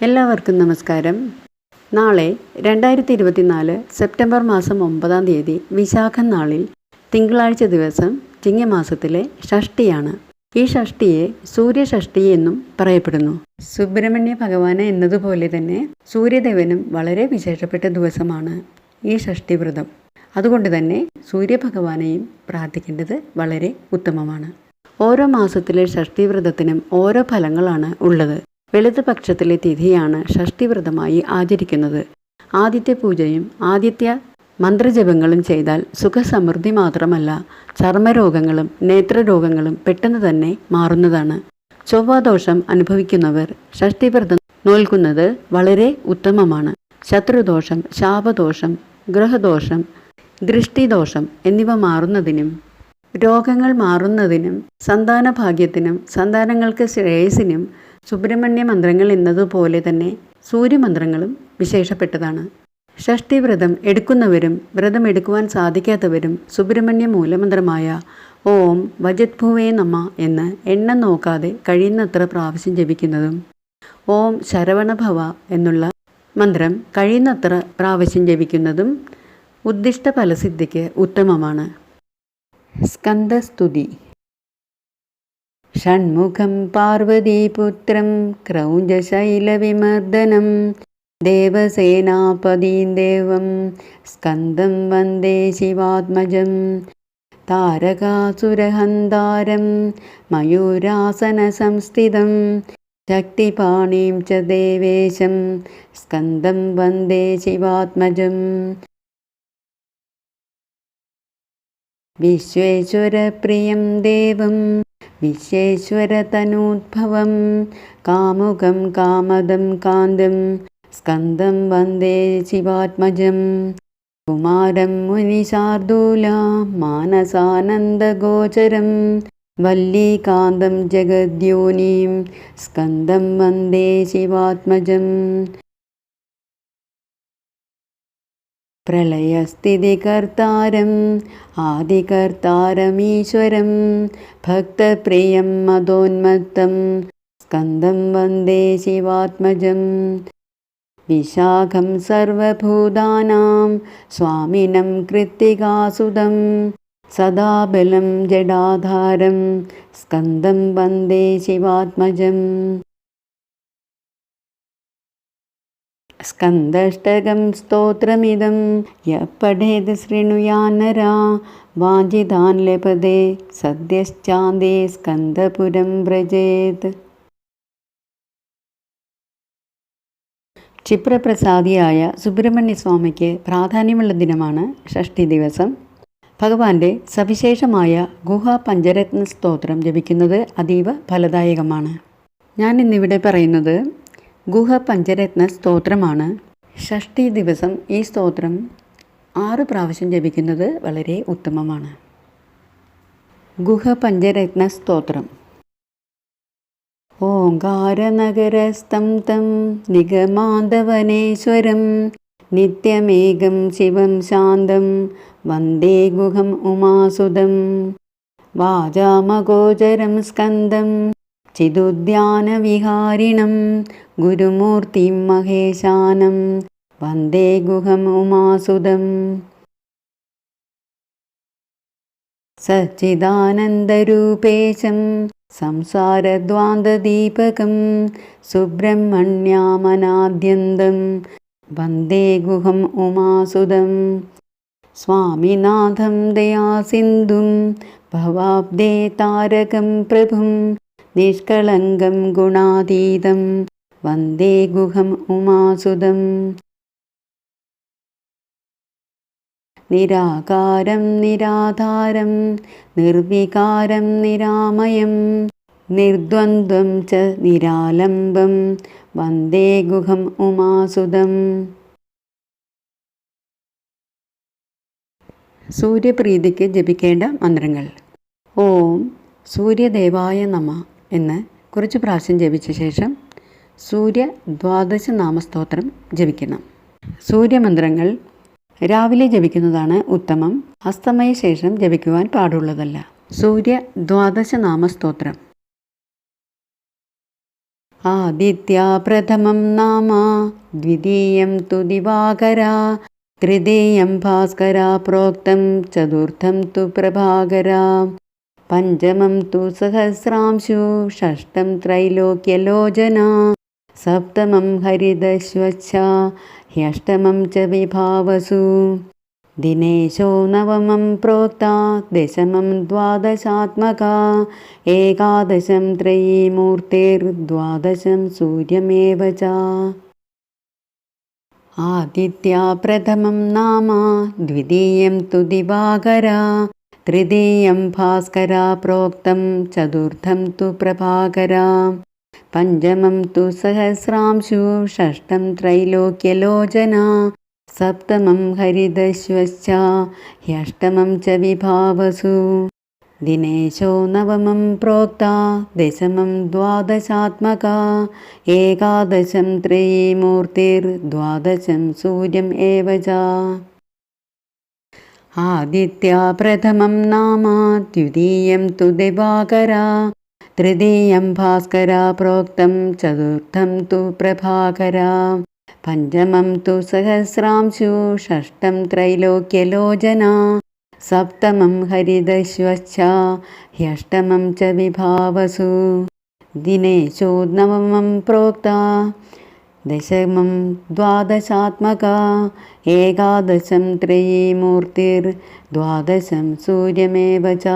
എല്ലാവർക്കും നമസ്കാരം. നാളെ രണ്ടായിരത്തി ഇരുപത്തിനാല് സെപ്റ്റംബർ മാസം ഒമ്പതാം തീയതി വിശാഖം നാളിൽ തിങ്കളാഴ്ച ദിവസം ചിങ്ങമാസത്തിലെ ഷഷ്ടിയാണ്. ഈ ഷഷ്ടിയെ സൂര്യഷഷ്ടി എന്നും പറയപ്പെടുന്നു. സുബ്രഹ്മണ്യ ഭഗവാന് എന്നതുപോലെ തന്നെ സൂര്യദേവനും വളരെ വിശേഷപ്പെട്ട ദിവസമാണ് ഈ ഷഷ്ടി വ്രതം അതുകൊണ്ട് തന്നെ സൂര്യഭഗവാനെയും പ്രാർത്ഥിക്കേണ്ടത് വളരെ ഉത്തമമാണ്. ഓരോ മാസത്തിലെ ഷഷ്ടി വ്രതത്തിനും ഓരോ ഫലങ്ങളാണ് ഉള്ളത്. വെളുത്ത പക്ഷത്തിലെ തിഥിയാണ് ഷഷ്ടിവ്രതമായി ആചരിക്കുന്നത്. ആദിത്യ പൂജയും ആദിത്യ മന്ത്രജപങ്ങളും ചെയ്താൽ സുഖസമൃദ്ധി മാത്രമല്ല ചർമ്മരോഗങ്ങളും നേത്രരോഗങ്ങളും പെട്ടെന്ന് തന്നെ മാറുന്നതാണ്. ചൊവ്വാദോഷം അനുഭവിക്കുന്നവർ ഷഷ്ടിവ്രതം നോൽക്കുന്നത് വളരെ ഉത്തമമാണ്. ശത്രുദോഷം ശാപദോഷം ഗ്രഹദോഷം ദൃഷ്ടിദോഷം എന്നിവ മാറുന്നതിനും രോഗങ്ങൾ മാറുന്നതിനും സന്താന ഭാഗ്യത്തിനും സന്താനങ്ങൾക്ക് ശ്രേയസിനും സുബ്രഹ്മണ്യ മന്ത്രങ്ങൾ എന്നതുപോലെ തന്നെ സൂര്യമന്ത്രങ്ങളും വിശേഷപ്പെട്ടതാണ്. ഷഷ്ടി വ്രതം എടുക്കുന്നവരും വ്രതം എടുക്കുവാൻ സാധിക്കാത്തവരും സുബ്രഹ്മണ്യ മൂലമന്ത്രമായ ഓം വജത്ഭുവേ നമ എന്ന് എണ്ണം നോക്കാതെ കഴിയുന്നത്ര പ്രാവശ്യം ജപിക്കുന്നതും ഓം ശരവണഭവ എന്നുള്ള മന്ത്രം കഴിയുന്നത്ര പ്രാവശ്യം ജപിക്കുന്നതും ഉദ്ദിഷ്ട ഫലസിദ്ധിക്ക് ഉത്തമമാണ്. സ്കന്ദസ്തുതി ഷൺമുഖം പാർവതീപുത്രം ക്രൗഞ്ചശൈലവിമർദ്ദനം ദേവസേനാപതീം ദേവം സ്കന്ദം വന്ദേ ശിവാത്മജം. താരകാസുരഹന്താരം മയൂരാസനസംസ്ഥിതം. ശക്തിപാണീം ച ദേവേശം സ്കന്ദം വന്ദേ ശിവാത്മജം. വിശ്വേശ്വരപ്രിയം विश्वेश्वरतनूद्भवं कामुकं कामदं कान्दं स्कन्दं वन्दे शिवात्मजं। कुमारं मुनिशार्दूला मानसानन्दगोचरं वल्लीकान्दं जगद्योनिं स्कन्दं वन्दे शिवात्मजम्। प्रलयस्थितिकर्तारम् आदिकर्तारमीश्वरं भक्तप्रियं मदोन्मत्तं स्कन्दं वन्दे शिवात्मजं विशाखं सर्वभूतानां स्वामिनं कृत्तिकासुदं सदा बलं जडाधारं स्कन्दं वन्दे शिवात्मजम् സ്കന്ദഷ്ടകം സ്തോത്രമിതം. യ പഠേത് ശൃണുയാന്നരാ വാഞ്ചിതാൻ ലഭതേ. സദ്യശ്ചാന്തേ സ്കന്ദപുരം വ്രജേത് ക്ഷിപ്രപ്രസാദിയായ സുബ്രഹ്മണ്യസ്വാമിക്ക് പ്രാധാന്യമുള്ള ദിനമാണ് ഷഷ്ടി ദിവസം. ഭഗവാന്റെ സവിശേഷമായ ഗുഹ പഞ്ചരത്ന സ്തോത്രം ജപിക്കുന്നത് അതീവ ഫലദായകമാണ്. ഞാൻ ഇന്നിവിടെ പറയുന്നത് ഗുഹ പഞ്ചരത്ന സ്തോത്രമാണ്. ഷഷ്ടി ദിവസം ഈ സ്തോത്രം ആറ് പ്രാവശ്യം ജപിക്കുന്നത് വളരെ ഉത്തമമാണ്. ഗുഹ പഞ്ചരത്ന സ്തോത്രം. ഓങ്കാരനഗരസ്തം തം നിഗമാധവനേശ്വരം നിത്യമേകം ശിവം ശാന്തം വന്ദേ ഗുഹം ഉമാസുതം വാചാമഗോചരം സ്കന്ദം ചിതുദ്യാനവിഹാരിണം ഗുരുമൂർത്തിം മഹേശാനം വന്ദേ ഗുഹം ഉമാസുതം. സച്ചിദാനന്ദരൂപേശം സംസാരദ്വാന്തദീപകം സുബ്രഹ്മണ്യാമനാദ്യന്തം വന്ദേ ഗുഹം ഉമാസുതം. സ്വാമിനാഥം ദയാസിന്ധും ഭവാബ്ദേ താരകം പ്രഭും നിഷ്കളങ്കം ഗുണാതീതം. വന്ദേ ഗുഹം ഉമാസുതം. നിരാകാരം നിരാധാരം നിർവികാരം നിരാമയം. നിർദ്വന്ദ്വം ച നിരാലംബം. വന്ദേ ഗുഹം ഉമാസുതം. സൂര്യപ്രീതിക്ക് ജപിക്കേണ്ട മന്ത്രങ്ങൾ. ഓം സൂര്യദേവായ നമ. എന്ന് കുറച്ച് പ്രാവശ്യം ജപിച്ച ശേഷം സൂര്യ ദ്വാദശ നാമസ്തോത്രം ജപിക്കണം സൂര്യമന്ത്രങ്ങൾ രാവിലെ ജപിക്കുന്നതാണ് ഉത്തമം. അസ്തമയ ശേഷം ജപിക്കുവാൻ പാടുള്ളതല്ല. സൂര്യ ദ്വാദശ നാമസ്തോത്രം. ആദിത്യ പ്രഥമം നാമ ദ്വിതീയം തു ദിവാകര തൃതീയം ഭാസ്കര പ്രോക്തം ചതുർത്ഥം തു പ്രഭാകര. पञ्चमं तु सहस्रांशु षष्ठं त्रैलोक्यलोचना सप्तमं हरिदश्वच्छा ह्यष्टमं च विभावसु। दिनेशो नवमं प्रोक्ता दशमं द्वादशात्मका एकादशं त्रयी मूर्तेर्द्वादशं सूर्यमेव च। आदित्या प्रथमं नाम द्वितीयं तु दिवाकरा തൃതീയം ഭാസ്കര പ്രോക്തം ചതുർത്ഥം തു പ്രഭാകര പഞ്ചമം തു സഹസ്രാംശു ഷഷ്ടം ത്രൈലോക്യലോചന സപ്തമം ഹരിതശ്വശ്ച ഹ്യഷ്ടമം ച വിഭാവസു ദിനേശോ നവമം പ്രോക്ത ദശമം ദ്വാദശാത്മക ഏകാദശം ത്രയീമൂർത്തിർദ്വാദശം സൂര്യം ഏവ ച ആദിത്യ പ്രഥമം നാമ ദ്വിതീയം തു ദിവാകര തൃതീയം ഭാസ്കര പ്രോക്തം ചതുർത്ഥം തു പ്രഭാകര പഞ്ചമം തു സഹസ്രാംശു ഷഷ്ടം ത്രൈലോക്യലോചന സപ്തമം ഹരിതശ്വച്ഛ ഹ്യഷ്ടമം ച വിഭാവസു. ദിനേശോ നവമം പ്രോക്ത ദശമം ദ്വാദശാത്മക ഏകാദശം ത്രയീമൂർത്തിർദ്വാദശം സൂര്യമേവ ച